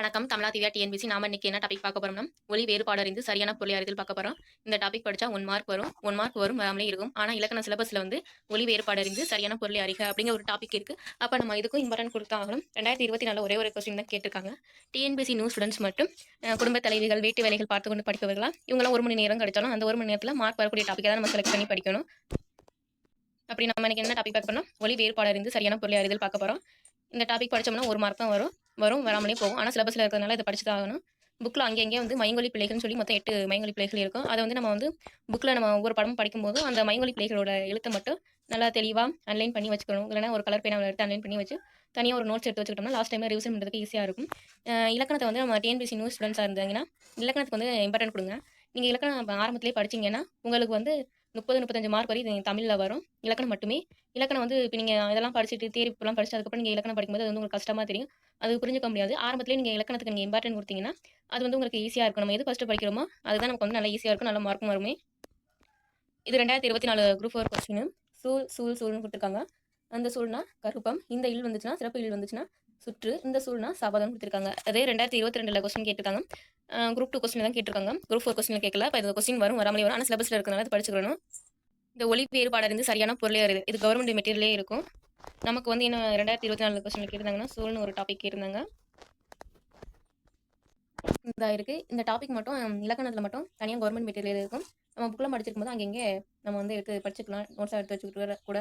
வணக்கம். தமிழா திவ்யா டிஎன்பிசி நாம இன்னைக்கு என்ன டாபிக் பார்க்க போறோம்னா ஒளி வேறுபாடு அறிந்து சரியான பொருளை அறிதல் பார்க்க போறோம். இந்த டாபிக் படிச்சா ஒன் மார்க் வரும். ஒன் மார்க் வரும் வராமலே இருக்கும். ஆனா இலக்கண சிலபஸ்ல வந்து ஒளி வேறுபாடு அறிந்து சரியான பொருளை அறிக அப்படிங்கிற ஒரு டாபிக் இருக்கு. அப்ப நம்ம இதுக்கும் இம்பார்ட்டன்ட் கொடுத்தாகணும். ரெண்டாயிரத்தி இருபத்தி நாலு ஒரே ஒரு கொஸ்டின் தான் கேட்டிருக்காங்க. டிஎன்பிசி நியூ ஸ்டூடெண்ட்ஸ் மட்டும் குடும்ப தலைவிகள் வீட்டு வேலைகள் பார்த்து கொண்டு படிப்பவர்களா? இவங்களாம் ஒரு மணி நேரம் கிடைச்சாலும் அந்த ஒரு மணி நேரத்தில் மார்க் வரக்கூடிய டாப்பிக்கை தான் நம்ம செலக்ட் பண்ணி படிக்கணும். அப்படி நம்ம இன்னைக்கு என்ன டாபிக் பார்க்க போனோம் ஒளி வேறுபாடு அறிந்து சரியான பொருளை அறிதல் பார்க்க போறோம். இந்த டாபிக் படிச்சோம்னா ஒரு மார்க் தான் வரும். வரும் வராமலே போகும். ஆனால் சிலபஸில் இருக்கிறதுனால இதை படிச்சு தான் ஆகணும். புக்கில் அங்கே அங்கேயே வந்து மைங்கொலி பிள்ளைகள்னு சொல்லி மொத்தம் எட்டு மைங்கொலி பிள்ளைகள் இருக்கும். அதை வந்து நம்ம வந்து புக்கில் நம்ம ஒவ்வொரு படமும் படிக்கும்போது அந்த மைங்கொலி பிள்ளைகளோட எழுத்தை மட்டும் நல்லா தெளிவாக அன்லைன் பண்ணி வச்சுக்கணும். இல்லைனா ஒரு கலர் பேனாவில் எடுத்து அன்லைன் பண்ணி வச்சு தனியாக ஒரு நோட்ஸ் எடுத்து வச்சுக்கிட்டோம்னா லாஸ்ட் டைமில் ரிவிஷன் பண்ணுறதுக்கு ஈஸியாக இருக்கும். இலக்கணத்தை வந்து நம்ம டிஎன்பிசி நியூ ஸ்டூடெண்ட்ஸாக இருந்தாங்கன்னா இலக்கணத்துக்கு வந்து இம்பார்ட்டன்ட் கொடுங்க. நீங்கள் இலக்கணம் ஆரம்பத்திலே படிச்சிங்கன்னா உங்களுக்கு வந்து முப்பது முப்பத்தஞ்சு மார்க் வரை இது தமிழில் வரும். இலக்கணம் மட்டுமே. இலக்கணம் வந்து இப்போ நீங்கள் இதெல்லாம் படிச்சுட்டு தேரி இப்பெல்லாம் படிச்சு அதுக்கப்புறம் நீங்கள் இலக்கணம் படிக்கும்போது அது வந்து உங்களுக்கு கஷ்டமாக தெரியும். அது புரிஞ்சுக்க முடியாது. ஆரம்பத்திலே நீங்கள் இலக்கணத்துக்கு நீங்கள் இம்பார்ட்டன்ட் கொடுத்தீங்கன்னா அது வந்து உங்களுக்கு ஈஸியாக இருக்கும். நம்ம எது ஃபஸ்ட்டு படிக்கிறோமோ அதுதான் நமக்கு வந்து நல்லா ஈஸியாக இருக்கும். நல்ல மார்க்கும் வருமே. இது ரெண்டாயிரத்தி இருபத்தி நாலு குரூப் ஃபோர் கொஸ்டின் சூழ் சூழ் சூழ்னு கொடுத்துருக்காங்க. அந்த சூழ்னா கருப்பம். இந்த இல் வந்துச்சுன்னா சிறப்பு இல் வந்துச்சுன்னா சுற்று. இந்த சூழ்னா சபதம் கொடுத்துருக்காங்க. அதே ரெண்டாயிரத்தி இருபத்தி ரெண்டில் கொஸ்டின் கேட்டிருக்காங்க. குரூப் டூ கொஸ்டின் தான் கேட்டிருக்காங்க. குரூப் ஃபோர் கொஸ்டின் கேட்கல. இப்போ இந்த கொஸ்டின் வரும் வராமலே வரும். ஆனால் சிலபஸில் இருக்கிறனால அது படிச்சுக்கணும் இந்த ஒளி வேறுபாடு இருந்து சரியான பொருளே வருது இது கவர்மெண்ட் மெட்டீரியலே இருக்கும். நமக்கு வந்து இன்னும் ரெண்டாயிரத்தி இருபத்தி நாலு கொஸ்டின் கேட்டிருந்தாங்கன்னா சூழ்னு ஒரு டாபிக் கேட்டிருந்தாங்க. இதாக இருக்கு. இந்த டாபிக் மட்டும் இலக்கணத்தில் மட்டும் தனியாக கவர்மெண்ட் மெட்டீரியல் இருக்கும். நம்ம புக்கில் படிச்சிருக்கும் போது அங்கங்கே நம்ம வந்து எடுத்து படிச்சுக்கலாம். நோட்ஸாக எடுத்து வச்சுக்கிட்டு கூட.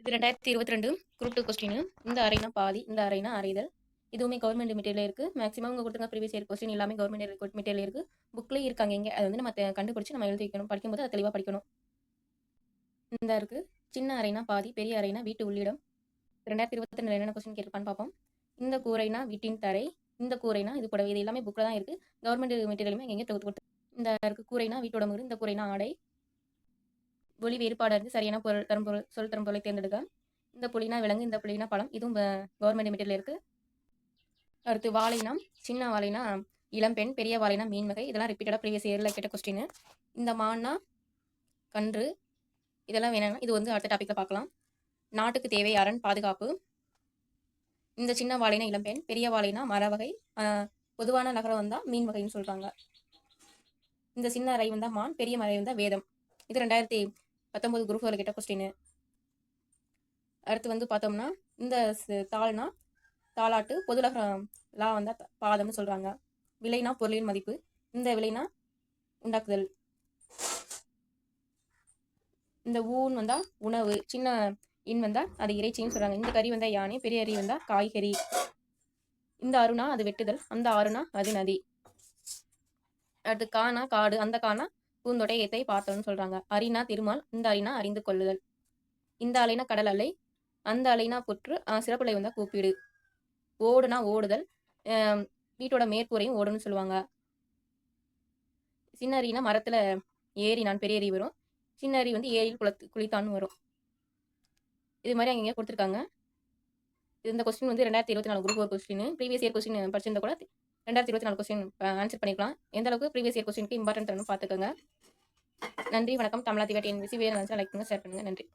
இது ரெண்டாயிரத்தி இருபத்தி ரெண்டு குரூப் டூ கொஸ்டின் இந்த அறைனா பாதி இந்த அறைனா அறைதல். இதுவுமே கவர்மெண்ட் மெட்டீரியல் இருக்குது மேக்ஸிமம் அவங்க கொடுத்துருக்க ப்ரீவியஸ் இயர் கொஸ்டின் எல்லாமே கவர்மெண்ட் மெட்டீரியல் இருக்குது புக்லேயே இருக்காங்க இங்கே. அதை வந்து நம்ம கண்டுபிடிச்சி நம்ம எழுதி வைக்கணும். படிக்கும்போது அதை தெளிவாக படிக்கணும். இந்த இருக்குது சின்ன அறைனா பாதி பெரிய அறைனா வீட்டு உள்ளிடம். ரெண்டாயிரத்தி இருபத்தி ரெண்டு என்னென்ன கொஸ்டின் கேட்டிருப்பான்னு பார்ப்போம் இந்த கூரைனா வீட்டின் தரை இந்த கூரைனா இது கூட இது எல்லாமே புக்கில் தான் இருக்குது கவர்மெண்ட் மெட்டீரியலுமே எங்கே தொகுத்து கொடுத்து இந்த இருக்கு. கூரைனா வீட்டோட முரு இந்த கூரைனா ஆடை. ஒளி வேறுபாடு இருந்து சரியான பொருள் தரும் பொருள் சொல் தரும் பொருளை தேர்ந்தெடுக்க. இந்த புலினா விலங்கு இந்த புலினா பழம். இதுவும் கவர்மெண்ட் மெட்டீரியல் இருக்குது அடுத்து வாழைனா சின்ன வாழைனா இளம்பெண் பெரிய வாழைனா மீன் வகை இதெல்லாம் ரிப்பீட்டடாக ப்ரீவியஸ் இயரில் கேட்ட கொஸ்டின் இந்த மான்னா கன்று இதெல்லாம் வேணாம். இது வந்து அடுத்த டாப்பிக்கில் பார்க்கலாம். நாட்டுக்கு தேவை அரண் பாதுகாப்பு? இந்த சின்ன வாழைனா இளம்பெண் பெரிய வாழைனா மர வகை பொதுவான நகரம் வந்தால் மீன் வகைன்னு சொல்கிறாங்க இந்த சின்ன அறை வந்தால் மான் பெரிய மறை வந்தால் வேதம். இது ரெண்டாயிரத்தி பத்தொம்போது குரூப்பில் கேட்ட கொஸ்டின் அடுத்து வந்து பார்த்தோம்னா இந்த தாள்னா தாலாட்டு பொதுலக லா வந்தா பாதம்னு சொல்றாங்க. விலைனா பொருளின் மதிப்பு. இந்த விலைனா உண்டாக்குதல். இந்த ஊன் வந்தா உணவு. சின்ன இன் வந்தா அது இறைச்சின்னு சொல்றாங்க. இந்த கறி வந்தா யானை பெரிய அரி வந்தா காய்கறி. இந்த அருணா அது வெட்டுதல். அந்த ஆறுனா அது நதி. அடுத்து காணா காடு. அந்த காணா பூந்தொடை ஏத்தை பார்த்தோம்னு சொல்றாங்க. அரினா திருமால் இந்த அரினா அறிந்து கொள்ளுதல். இந்த அலைனா கடல் அலை. அந்த அலைனா புற்று சிறப்புலை வந்தா கூப்பிடு. ஓடுனா ஓடுதல். வீட்டோட மேற்கூரையும் ஓடுன்னு சொல்லுவாங்க. சின்ன அரினா மரத்துல ஏரி நான் பெரிய அரி வரும். சின்ன அரி வந்து ஏரியில் குளத்து குளித்தான்னு வரும். இது மாதிரி அங்கே கொடுத்துருக்காங்க. இது இந்த கொஸ்டின் வந்து ரெண்டாயிரத்தி இருபத்தி நாலு குரூப் ஒரு கொஸ்டின் ப்ரீவியஸ் இயர் கொஸ்டின் படிச்சிருந்தா கூட ரெண்டாயிரத்தி இருபத்தி நாலு கொஸ்டின் ஆன்சர் பண்ணிக்கலாம். எந்த அளவுக்கு ப்ரீவியஸ் இயர் கொஸ்டினுக்கு இம்பார்ட்டன்ட் தரணும் பார்த்துக்கோங்க. நன்றி வணக்கம். தமிழா திவாட்டி என்விசி வேறு லைக் பண்ணுங்க ஷேர் பண்ணுங்க. நன்றி.